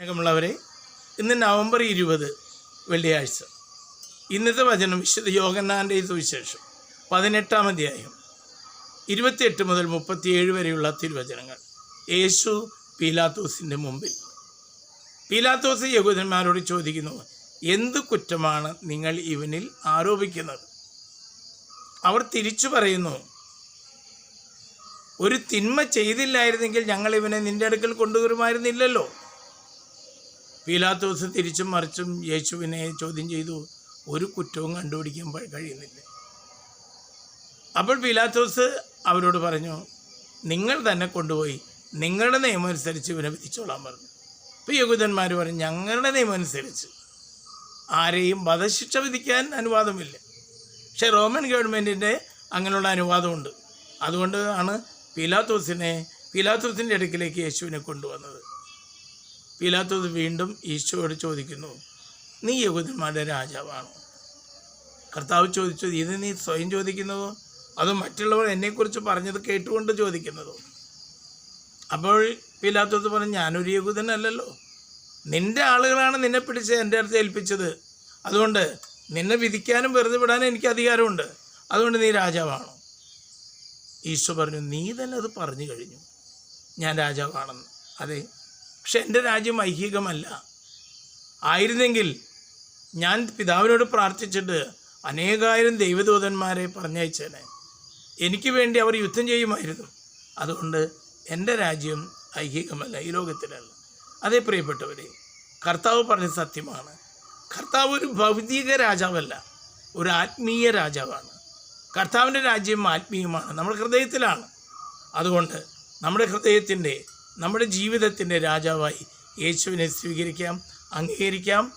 സ്നേഹമുള്ളവരെ ഇന്ന് നവംബർ ഇരുപത് വെള്ളിയാഴ്ച. ഇന്നത്തെ വചനം വിശുദ്ധ യോഗന്നാന്റെ സുവിശേഷം പതിനെട്ടാം അധ്യായം ഇരുപത്തിയെട്ട് മുതൽ മുപ്പത്തിയേഴ് വരെയുള്ള തിരുവചനങ്ങൾ. യേശു പീലാത്തോസിന്റെ മുമ്പിൽ. പീലാത്തോസ് യഹൂദന്മാരോട് ചോദിക്കുന്നു എന്ത് കുറ്റമാണ് നിങ്ങൾ ഇവനിൽ ആരോപിക്കുന്നത്? അവർ തിരിച്ചു പറയുന്നു ഒരു തിന്മ ചെയ്തില്ലായിരുന്നെങ്കിൽ ഞങ്ങൾ ഇവനെ നിന്റെ അടുക്കൽ കൊണ്ടുവരുമായിരുന്നില്ലല്ലോ. പീലാത്തോസ് തിരിച്ചും മറിച്ചും യേശുവിനെ ചോദ്യം ചെയ്തു ഒരു കുറ്റവും കണ്ടുപിടിക്കാൻ കഴിയുന്നില്ല. അപ്പോൾ പീലാത്തോസ് അവരോട് പറഞ്ഞു നിങ്ങൾ തന്നെ കൊണ്ടുപോയി നിങ്ങളുടെ നിയമം അനുസരിച്ച് ഇവനെ വിധിച്ചോളാൻ പറഞ്ഞു. ഇപ്പോൾ യഹൂദന്മാർ പറഞ്ഞു ഞങ്ങളുടെ നിയമം അനുസരിച്ച്. ആരെയും വധശിക്ഷ വിധിക്കാൻ അനുവാദമില്ല. പക്ഷേ റോമൻ ഗവൺമെന്റിന്റെ അങ്ങനെയുള്ള അനുവാദമുണ്ട്. അതുകൊണ്ട് ആണ് പീലാത്തോസിനെ പീലാത്തോസിന്റെ അടുക്കിലേക്ക് യേശുവിനെ കൊണ്ടുവന്നത്. പീലാത്തോസ് വീണ്ടും ഈശോയോട് ചോദിക്കുന്നു നീ യഹൂദന്മാരുടെ രാജാവാണോ? കർത്താവ് ചോദിച്ചത് ഇത് നീ സ്വയം ചോദിക്കുന്നതോ? അതോ മറ്റുള്ളവർ എന്നെക്കുറിച്ച് പറഞ്ഞത് കേട്ടുകൊണ്ട് ചോദിക്കുന്നതോ? അപ്പോൾ പീലാത്തോസ് പറഞ്ഞു ഞാനൊരു യഹൂദനല്ലല്ലോ. നിന്റെ ആളുകളാണ് നിന്നെ പിടിച്ച് എന്റെ അടുത്ത് ഏൽപ്പിച്ചത്. അതുകൊണ്ട് നിന്നെ വിധിക്കാനും വെറുതെ വിടാനും എനിക്ക് അധികാരമുണ്ട്. അതുകൊണ്ട് നീ രാജാവാണോ? ഈശോ പറഞ്ഞു നീ തന്നെ അത് പറഞ്ഞു കഴിഞ്ഞു. ഞാൻ രാജാവാണെന്ന്. അതെ പക്ഷെ എന്റെ രാജ്യം ഐഹികമല്ല. ആയിരുന്നെങ്കിൽ ഞാൻ പിതാവിനോട് പ്രാർത്ഥിച്ചിട്ട് അനേകായിരം ദൈവദൂതന്മാരെ പറഞ്ഞയച്ചേനെ. എനിക്ക് വേണ്ടി അവർ യുദ്ധം ചെയ്യുമായിരുന്നു. അതുകൊണ്ട് എന്റെ രാജ്യം ഐഹികമല്ല ഈ ലോകത്തിലല്ല. അതേ പ്രിയപ്പെട്ടവരെ കർത്താവ് പറഞ്ഞ സത്യമാണ്. കർത്താവ് ഒരു ഭൗതിക രാജാവല്ല ഒരു ആത്മീയ രാജാവാണ്. കർത്താവിന്റെ രാജ്യം ആത്മീയമാണ് നമ്മുടെ ഹൃദയത്തിലാണ്. അതുകൊണ്ട് നമ്മുടെ ഹൃദയത്തിന്റെ നമ്മുടെ ജീവിതത്തിന്റെ രാജാവായി യേശുവിനെ സ്വീകരിക്കാം അംഗീകരിക്കാം.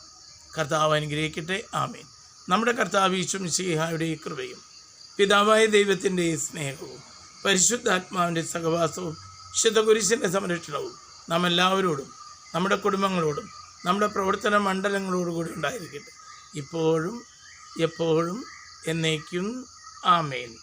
കർത്താവ് അനുഗ്രഹിക്കട്ടെ. ആമേൻ. നമ്മുടെ കർത്താവ് ഈശ്വമിശിഹായുടെ കൃപയും പിതാവായ ദൈവത്തിന്റെ സ്നേഹവും പരിശുദ്ധാത്മാവിന്റെ സഹവാസവും ശുദ്ധകുരിശിന്റെ സംരക്ഷണവും നാം എല്ലാവരോടും നമ്മുടെ കുടുംബങ്ങളോടും നമ്മുടെ പ്രവർത്തന മണ്ഡലങ്ങളോടും കൂടി ഉണ്ടായിരിക്കട്ടെ. ഇപ്പോഴും എപ്പോഴും എന്നേക്കും ആമേൻ.